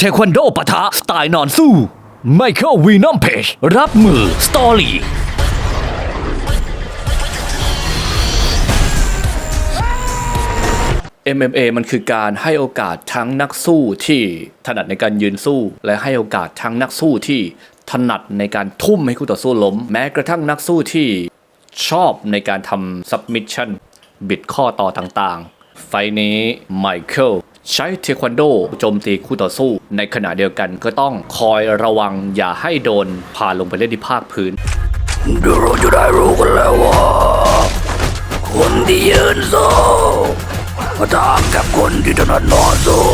เทควันโดปะทะสไตล์นอนสู้ไมเคิลวีนอมเพจรับมือ สตอรี่ MMA มันคือการให้โอกาสทั้งนักสู้ที่ถนัดในการยืนสู้ และให้โอกาสทั้งนักสู้ที่ถนัดในการทุ่มให้คู่ต่อสู้ล้ม แม้กระทั่งนักสู้ที่ชอบในการทำ submission บิดข้อต่อต่างๆ ไฟนี้ไมเคิล ใช้เทควันโดโจมตีคู่ต่อสู้ ในขณะเดียวกันก็ต้องคอยระวังอย่าให้โดนพาลงไปเล่นที่ภาคพื้นเดี๋ยวเราจะได้รู้กันแล้วว่าคนที่ยืนสู้มาทางกับคนที่ถนัดนอนสู้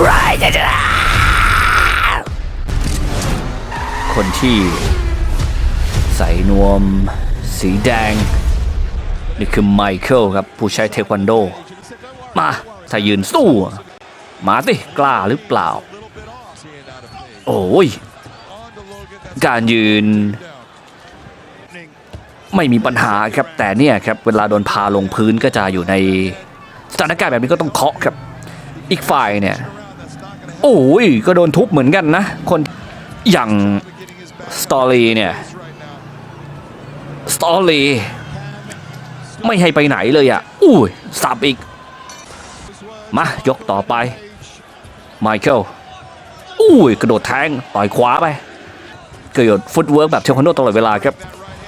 ไรจะจะคนที่ ใส่นวม สีแดง นี่คือไมเคิลครับ ผู้ใช้เทควันโด มา ถ้ายืนสู้มาสิกล้าหรือเปล่า โอ้ย การยืน ไม่มีปัญหาครับแต่เนี่ยครับเวลาโดนพาลงพื้นก็จะอยู่ในสถานการณ์แบบนี้ก็ต้องเคาะครับ อีกฝ่ายเนี่ย โอ้ย ก็โดนทุบเหมือนกันนะ คนอย่างสตอรี่เนี่ยสตอรี่ไม่ให้ไปไหนเลยอะ อุ้ยสับอีก มายกต่อไปไมเคิลอุ้ยกระโดดแทงต่อยขวาไปเกิดฟุตเวิร์กแบบเทควันโดตลอดเวลาครับ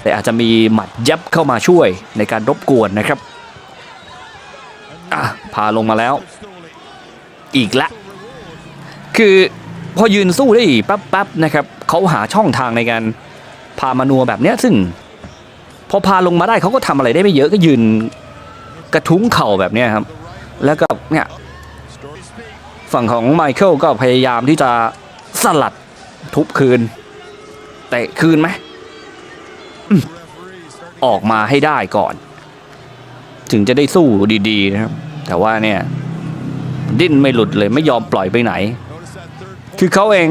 แต่อาจจะมีหมัดยับเข้ามาช่วยในการรบกวนนะครับอะพาลงมาแล้ว อีกละคือพอยืนสู้ได้แป๊บๆนะครับเขาหาช่องทางในการพามานัวแบบเนี้ยซึ่ง พอพาลงมาได้เขาก็ทำอะไรได้ไม่เยอะก็ยืนกระทุ้งเข่าแบบเนี้ยครับ แล้วก็ เนี่ยฝั่งของไมเคิลก็พยายามที่จะสลัดทุบคืนเตะคืนไหมออกมาให้ได้ก่อน ถึงจะได้สู้ดีๆนะครับ แต่ว่าเนี่ย ดิ้นไม่หลุดเลยไม่ยอมปล่อยไปไหน คือเขาเอง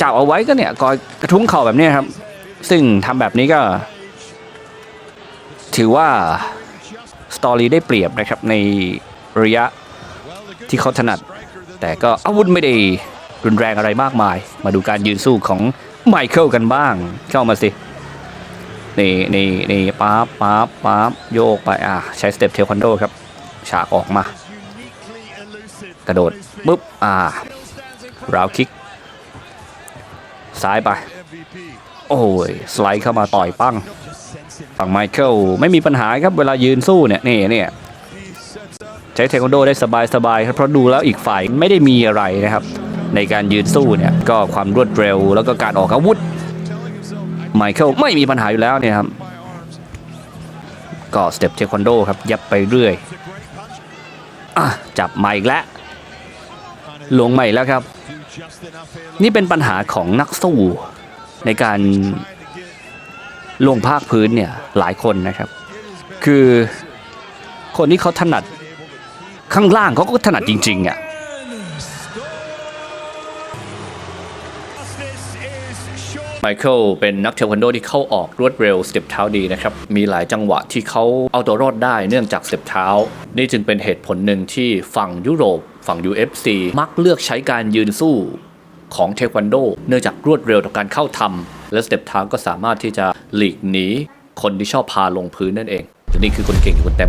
จับเอาไว้ก็เนี่ยกอยกระทุ้งเข่าแบบนี้ครับ ซึ่งทำแบบนี้ก็ ถือว่า สตอรี่ได้เปรียบนะครับในระยะ ที่เขาถนัด แต่ก็อาวุธไม่ได้รุนแรงอะไรมากมาย มาดูการยืนสู้ของไมเคิลกันบ้าง เข้ามาสิ นี่นี่นี่ป๊าบป๊าบป๊าบโยกไปอะใช้สเต็ปเทควันโดครับ ฉากออกมา กระโดดปุ๊บอ่าราวคิก ซ้ายไป โอ้ย สไลด์เข้ามาต่อยปั้งฝั่งไมเคิลไม่มีปัญหาครับเวลายืนสู้เนี่ยนี่เนี่ย ใช้เทควันโดได้สบายๆครับเพราะดูแล้วอีกฝ่ายไม่ได้มีอะไรนะครับ ในการยืนสู้เนี่ยก็ความรวดเร็วแล้วก็การออกอาวุธไมเคิลไม่มีปัญหาอยู่แล้วเนี่ยครับก็สเต็ปเทควันโดครับยับไปเรื่อยอจับมาอีกแล้วลงใหม่แล้วครับ นี่เป็นปัญหาของนักสู้ในการลงภาคพื้นเนี่ยหลายคนนะครับ คือคนที่เขาถนัด ข้างล่างเขาก็ถนัดจริงๆอะไมเคิลเป็นนักเทควันโดที่เข้าออกรวดเร็วสเต็ปเท้าดีนะครับ มีหลายจังหวะที่เขาเอาตัวรอดได้เนื่องจากสเต็ปเท้า นี่จึงเป็นเหตุผลหนึ่งที่ฝั่งยุโรป ฝั่ง UFC มักเลือกใช้การยืนสู้ของเทควันโด เนื่องจากรวดเร็วต่อการเข้าทำและสเต็ปเท้าก็สามารถที่จะหลีกหนีคนที่ชอบพาลงพื้นนั่นเองนี่คือคนเก่งคนเต็ม